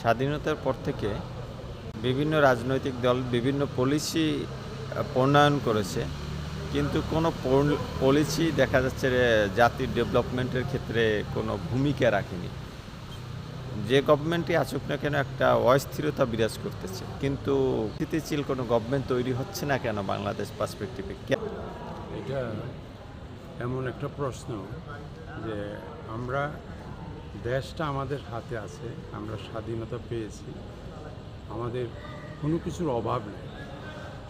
স্বাধীনতার পর থেকে বিভিন্ন রাজনৈতিক দল, বিভিন্ন পলিসি প্রণয়ন করেছে। কিন্তু কোনো পলিসি দেখা যাচ্ছে জাতির ডেভেলপমেন্টের ক্ষেত্রে কোনো ভূমিকা রাখেনি। যে গভর্নমেন্টই আসুক না কেন একটা অস্থিরতা বিরাজ করতেছে। কিন্তু স্থিতিশীল কোনো গভর্নমেন্ট তৈরি হচ্ছে না কেন বাংলাদেশ পার্সপেক্টিভে এটা এমন একটা প্রশ্ন যে আমরা দেশটা আমাদের হাতে আছে, আমরা স্বাধীনতা পেয়েছি। আমাদের কোনো কিছুর অভাব নেই।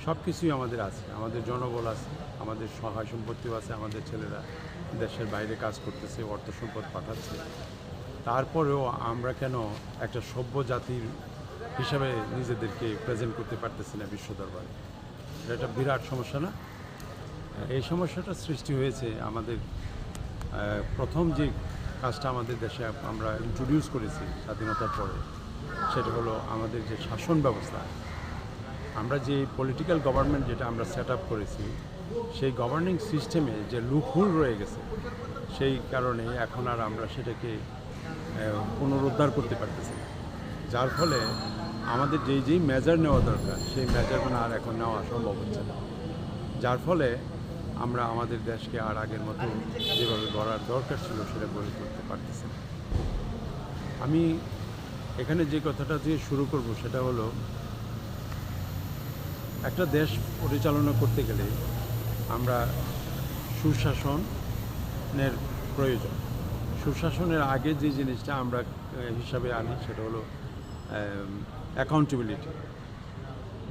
সব কিছুই আমাদের আছে। আমাদের জনবল আছে, আমাদের সহায় সম্পত্তিও আছে, আমাদের ছেলেরা দেশের বাইরে কাজ করতেছে, অর্থ সম্পদ পাঠাচ্ছে। তারপরেও আমরা কেন একটা সভ্য জাতির হিসাবে নিজেদেরকে প্রেজেন্ট করতে পারতেছি না বিশ্ব দরবারে? এটা একটা বিরাট সমস্যা না? এই সমস্যাটা সৃষ্টি হয়েছে আমাদের প্রথম যে কাজটা আমাদের দেশে আমরা ইন্ট্রোডিউস করেছি স্বাধীনতার পরে, সেটা হলো আমাদের যে শাসন ব্যবস্থা। আমরা যে পলিটিক্যাল গভর্নমেন্ট যেটা আমরা সেট আপ করেছি, সেই গভর্নিং সিস্টেমে যে লুকহুল রয়ে গেছে, সেই কারণে এখন আর আমরা সেটাকে পুনরুদ্ধার করতে পারতেছি যার ফলে আমাদের যেই যেই মেজার নেওয়া দরকার, সেই মেজারগুলো আর এখন নেওয়া সম্ভব হচ্ছে না। যার ফলে আমরা আমাদের দেশকে আর আগের মতো যেভাবে গড়ার দরকার ছিল সেটা গড়ে তুলতে পারতেছি আমি এখানে যে কথাটা দিয়ে শুরু করব সেটা হলো, একটা দেশ পরিচালনা করতে গেলে আমরা সুশাসনের প্রয়োজন। সুশাসনের আগে যে জিনিসটা আমরা হিসাবে আনি সেটা হলো অ্যাকাউন্টেবিলিটি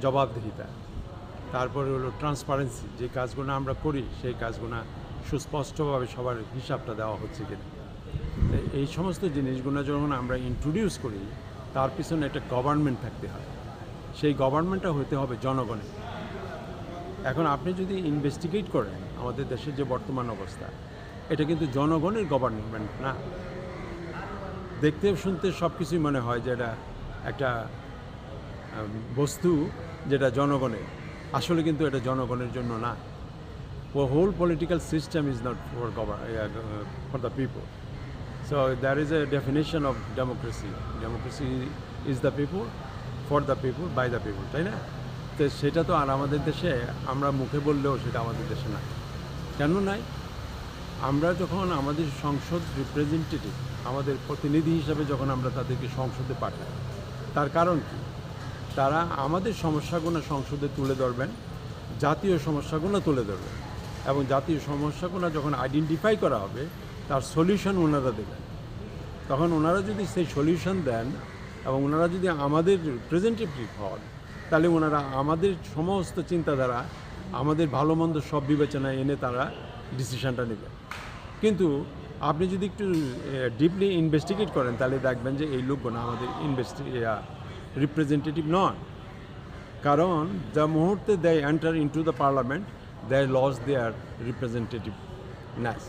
জবাবদিহিতা। তারপরে হলো ট্রান্সপারেন্সি যে কাজগুলো আমরা করি, সেই কাজগুলো সুস্পষ্টভাবে সবার হিসাবটা দেওয়া হচ্ছে কিনা। এই সমস্ত জিনিসগুলো যখন আমরা ইন্ট্রোডিউস করি, তার পিছনে একটা গভর্নমেন্ট থাকতে হয়। সেই গভর্নমেন্টটা হতে হবে জনগণের। এখন আপনি যদি ইনভেস্টিগেট করেন, আমাদের দেশের যে বর্তমান অবস্থা, এটা কিন্তু জনগণের গভর্নমেন্ট না। দেখতে শুনতে সব কিছুই মনে হয় যে এটা একটা বস্তু যেটা জনগণের। আসলে কিন্তু এটা জনগণের জন্য না। ও whole political system is not for for the people so there is a definition of democracy democracy is the people for the people by the people তাই না? তো সেটা তো আর আমাদের দেশে, আমরা মুখে বললেও সেটা আমাদের দেশে নাই। কেন নাই? আমরা যখন আমাদের সংসদ রিপ্রেজেন্টেটিভ আমাদের প্রতিনিধি হিসাবে যখন আমরা তাদেরকে সংসদে পাঠাই, তার কারণ কি? তারা আমাদের সমস্যাগুলো সংসদে তুলে ধরবেন, জাতীয় সমস্যাগুলো তুলে ধরবেন এবং জাতীয় সমস্যাগুলো যখন আইডেন্টিফাই করা হবে, তার সলিউশন ওনারা দেবেন। তখন ওনারা যদি সেই সলিউশন দেন এবং ওনারা যদি আমাদের রিপ্রেজেন্টেটিভ হন, তাহলে ওনারা আমাদের সমস্ত চিন্তাধারা, আমাদের ভালো মন্দ সব বিবেচনায় এনে তারা ডিসিশনটা নেবেন। কিন্তু আপনি যদি একটু ডিপলি ইনভেস্টিগেট করেন, তাহলে দেখবেন যে এই লোকগুলো আমাদের ইনভেস্টি রিপ্রেজেন্টেটিভ নন কারণ দ্য মুহূর্তে they enter into the parliament they lose their representativeness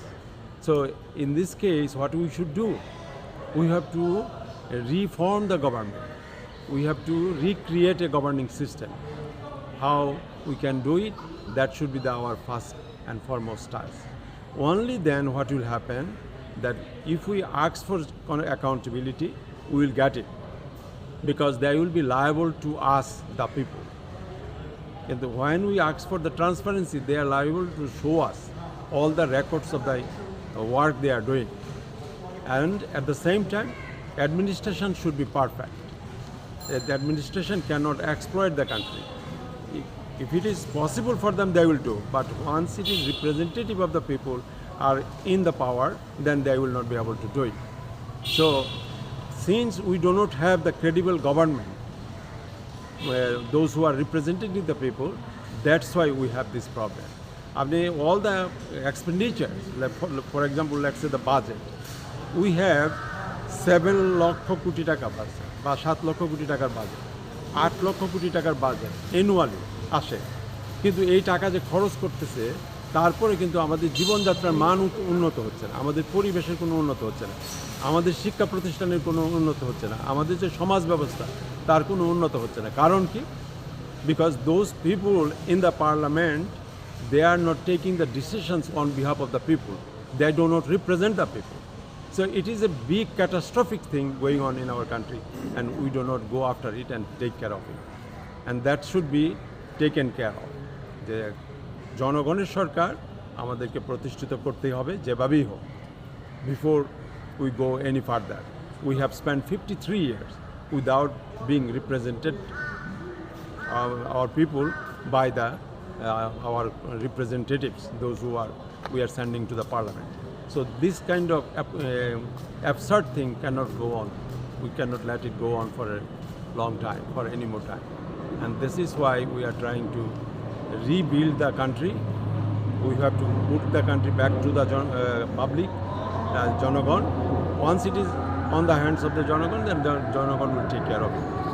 so in this case what we should do we have to reform the government. We have to recreate a governing system. How we can do it, that should be the, our first and foremost task. Only then what will happen that if we ask for con- accountability, we will get it because they will be liable to us, the people. And when we ask for the transparency, they are liable to show us all the records of the work they are doing. And at the same time administration should be perfect. The administration cannot exploit the country. If, if it is possible for them they will do. But once it is representative of the people are in the power then they will not be able to do it. So since we do not have the credible government where those who are representing the people, that's why we have this problem. আপনি all the expenditures, like for, for example, let's say the budget, we have seven lakh crore টাকা budget বা সাত লক্ষ কোটি টাকার budget আট লক্ষ কোটি টাকার budget annually আসে কিন্তু এই টাকা যে খরচ করতেছে তারপরে কিন্তু আমাদের জীবনযাত্রার মান উন্নত হচ্ছে না। আমাদের পরিবেশের কোনো উন্নত হচ্ছে না। আমাদের শিক্ষা প্রতিষ্ঠানের কোনো উন্নত হচ্ছে না। আমাদের যে সমাজ ব্যবস্থা, তার কোনো উন্নত হচ্ছে না। কারণ কি? Because those people in the parliament they are not taking the decisions on behalf of the people they do not represent the people so it is a big catastrophic thing going on in our country and we do not go after it and take care of it and that should be take care of যে জনগণের সরকার আমাদেরকে প্রতিষ্ঠিত করতেই হবে যেভাবেই হোক go any further. We have spent 53 years without being represented, our, our people, by the, uh, our representatives, those who are we are sending to the parliament. So this kind of ab- uh, thing cannot go on. We cannot let it go on for a long time, for any more time. And this is why we are trying to rebuild the country we have to put the country back to the uh, public, uh, Jonagon. Once it is on the hands of the Jonagon, then the Jonagon will take care of it.